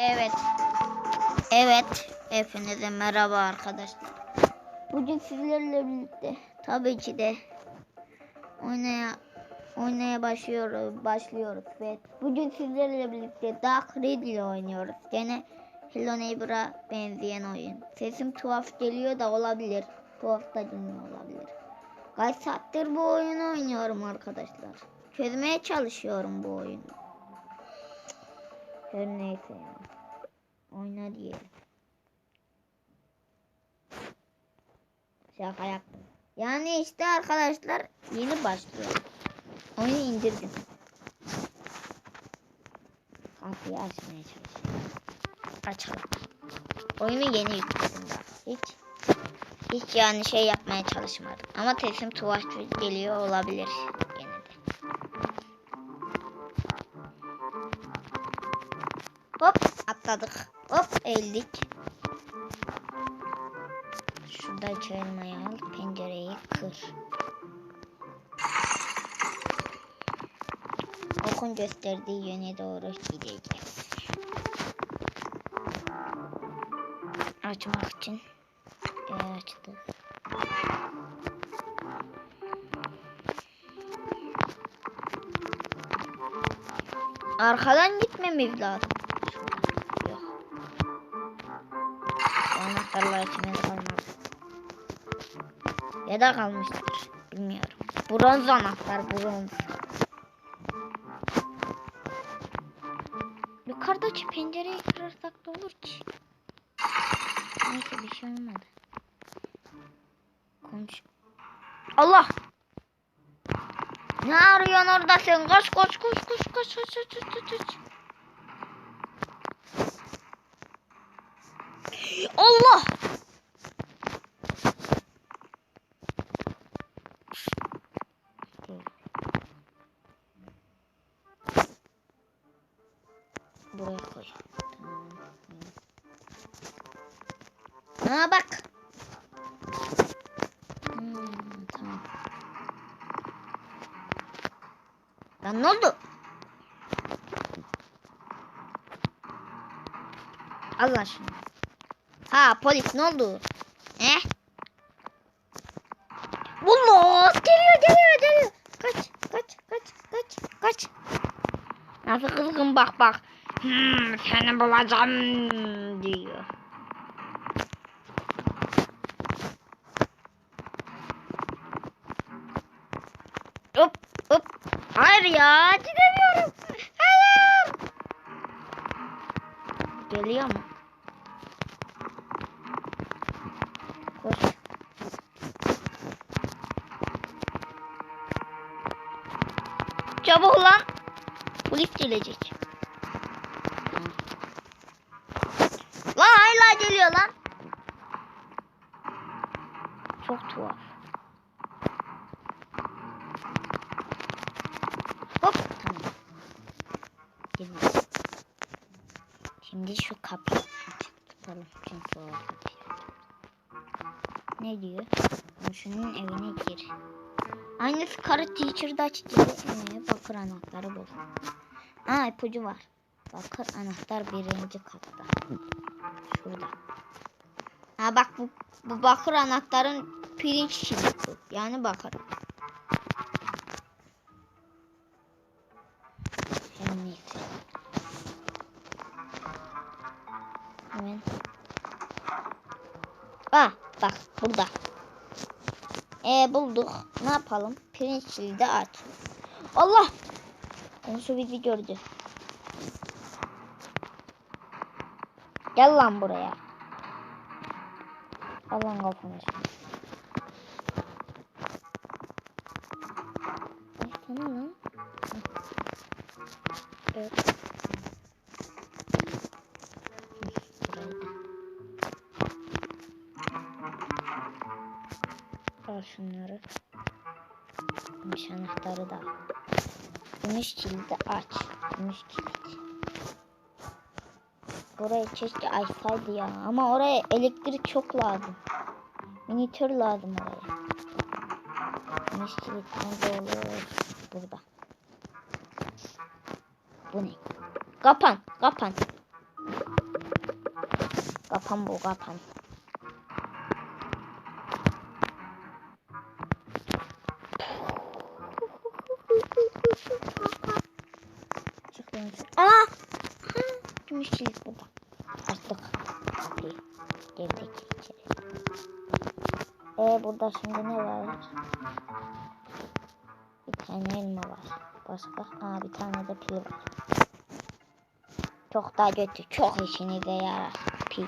Evet. Evet. Hepinize merhaba arkadaşlar. Bugün sizlerle birlikte tabii ki de oynaya oynaya başlıyoruz, başlıyoruz ve bugün sizlerle birlikte Dark Riddle oynuyoruz. Gene Hello Neighbor'a benzeyen oyun. Sesim tuhaf geliyor da olabilir. Tuhaf da dinliyor olabilir. Kaç saattir bu oyunu oynuyorum arkadaşlar. Çözmeye çalışıyorum bu oyunu. Her neyse ya. Oyna diyelim. Şaka yaptım. Yani işte arkadaşlar yeni başlıyor. Oyunu indirdim. Kapıyı açmaya çalışıyorum. Açalım. Oyunu yeni yükledim daha. Hiç hiç yani şey yapmaya çalışmadım. Ama sesim tuhaf geliyor olabilir atladık. Hop eğildik. Şurada çelmeyi al. Pencereyi kır. Okun gösterdiği yöne doğru gideceğiz. Açmak için e, açtık. Arkadan gitmemiz lazım. Da kalmıştır. Bilmiyorum. Bronz anahtar bronz. Yukarıdaki pencereyi kırarsak da olur ki. Neyse bir şey olmadı. Konuş. Allah! Ne arıyorsun orada sen? Koş koş koş koş koş koş koş koş koş. Allah! Ha bak. Hmm, tamam. Lan ne oldu? Allah şunu. Ha polis ne oldu? He? Allah geliyor geliyor geliyor. Kaç kaç kaç kaç kaç. Nasıl kızgın bak bak. Hmm, seni bulacağım diyor. Hop hop. Hayır ya gidemiyorum. Hayır. Geliyor mu? Koş. Çabuk lan. Polis gelecek. Lan hala geliyor lan. Çok tuhaf. Hop tamam. Girme. Şimdi şu kapıyı tutalım. Çünkü o kapıyı Ne diyor? Komşunun evine gir. Aynısı karı teacher'da açtı. Bakır anahtarı bul. Aa ipucu var. Bakır anahtar birinci katta. Şurada. Ha bak bu, bu bakır anahtarın pirinç kilidi. Yani bakır. Her bak burada. E bulduk. Ne yapalım? Pirinç kilidi aç. Allah! Konusu bizi gördü. Gel lan buraya. Al lan kafanı Tamam lan. Evet. Al şunları. Gümüş anahtarı da. al. Gümüş kilidi aç. Gümüş kilit. Burayı keşke açsaydı ya. Ama oraya elektrik çok lazım. Minitör lazım oraya. Gümüş kilit nerede olur? Burada. Bu ne? Kapan. Kapan. Kapan bu kapan. Gümüşçülük burada. Açtık. Kapıyı. Girdik içeri. Ee burada şimdi ne var? Bir tane elma var. Başka? Aa bir tane de pil var. Çok da kötü. Çok işinize yarar. Pil.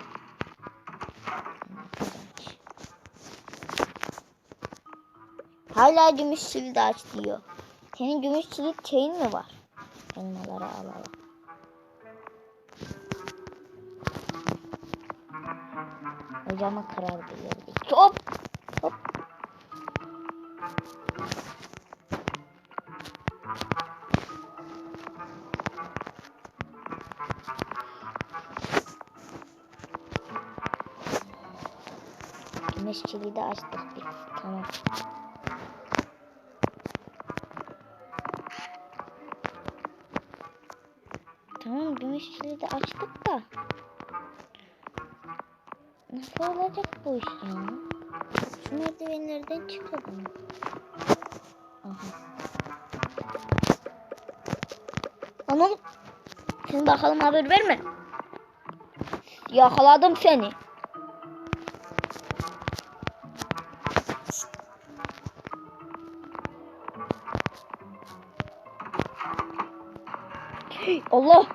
Hala gümüş çivi de aç diyor. Senin gümüş çivi şeyin mi var? Elmaları alalım. Hocamı kırar bilirdik. Hop! Hop! Güneş çivi de açtık biz. Tamam. Tamam gümüş çivi de açtık da. Nasıl olacak bu iş ya? Şu merdivenlerden çıkalım. Aha. Anam. Sen bakalım haber verme. Yakaladım seni. Allah.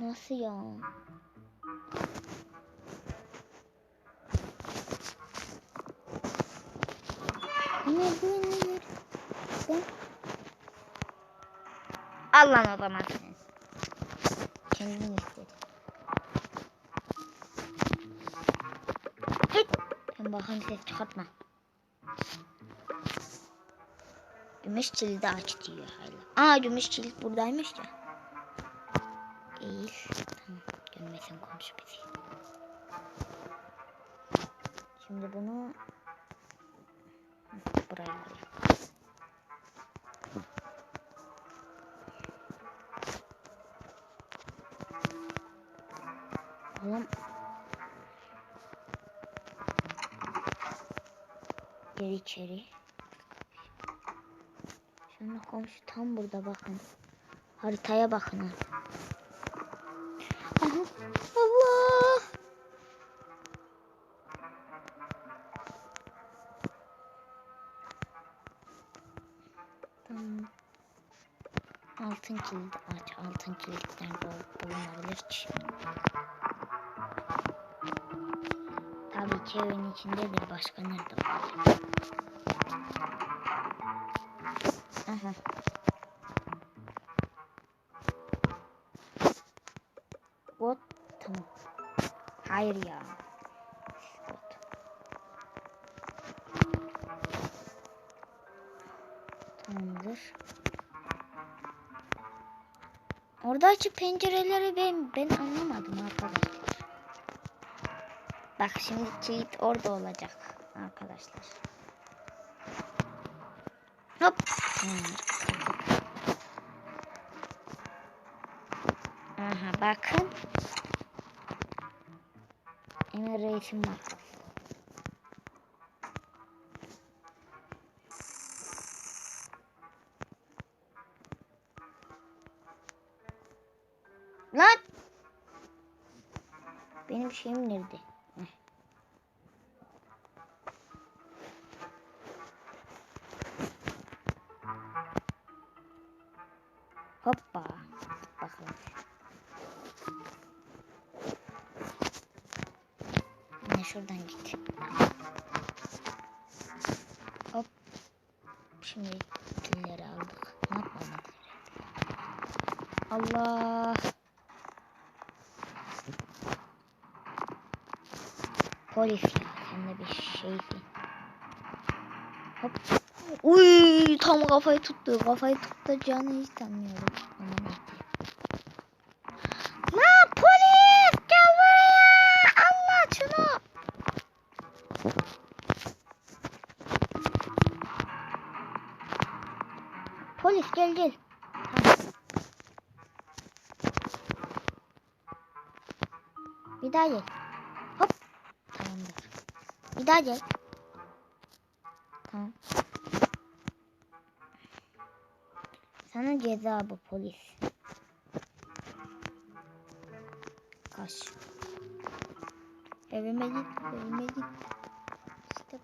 Nasıl ya? Merdivenler. Ben... Al lan o zaman sen. Kendin istedin. Git. Ben bakayım ses çıkartma. Gümüş çilidi aç diyor hala. Aa gümüş çilit buradaymış ya. Değil. Tamam. Görmesin komşu bizi. Şimdi bunu buraya alayım. Oğlum. Gir içeri. Şimdi komşu tam burada bakın. Haritaya bakın. Aha. Allah. Tamam. Altın kilidi aç. Altın kilitten bul- bulunabilir. Tabii ki evin içindedir. Başka nerede olacak? Aha. Hayır ya. Bot. Tamamdır. Oradaki pencereleri ben ben anlamadım arkadaşlar. Bak şimdi kilit orada olacak arkadaşlar. Hop. Aha bakın. Emir Reis'in markası. Lan! Benim şeyim nerede? Hoppa. Bakalım. Şuradan git. Hop. Şimdi killeri aldık. Ne yapalım? Allah. Polis ya. Sen de bir şeysin. Hop. Uy tam kafayı tuttu. Kafayı tutacağını hiç sanmıyorum. Aman Polis gel gel. Bir daha gel. Hop. Tamamdır. Bir daha gel. Tamam. Sana ceza bu polis. Kaç. Evime git, evime git. İşte.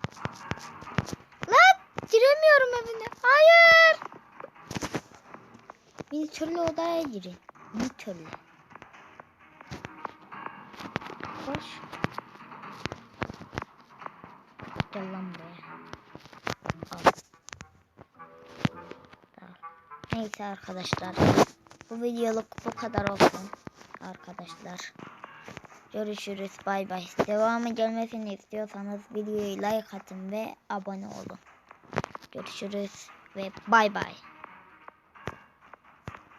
Lan giremiyorum evine. Hayır. Bir türlü odaya girin. Bir türlü. Koş. Gel lan buraya. Al. Neyse arkadaşlar. Bu videoluk bu kadar olsun. Arkadaşlar. Görüşürüz. Bay bay. Devamı gelmesini istiyorsanız videoyu like atın ve abone olun. Görüşürüz ve bay bay.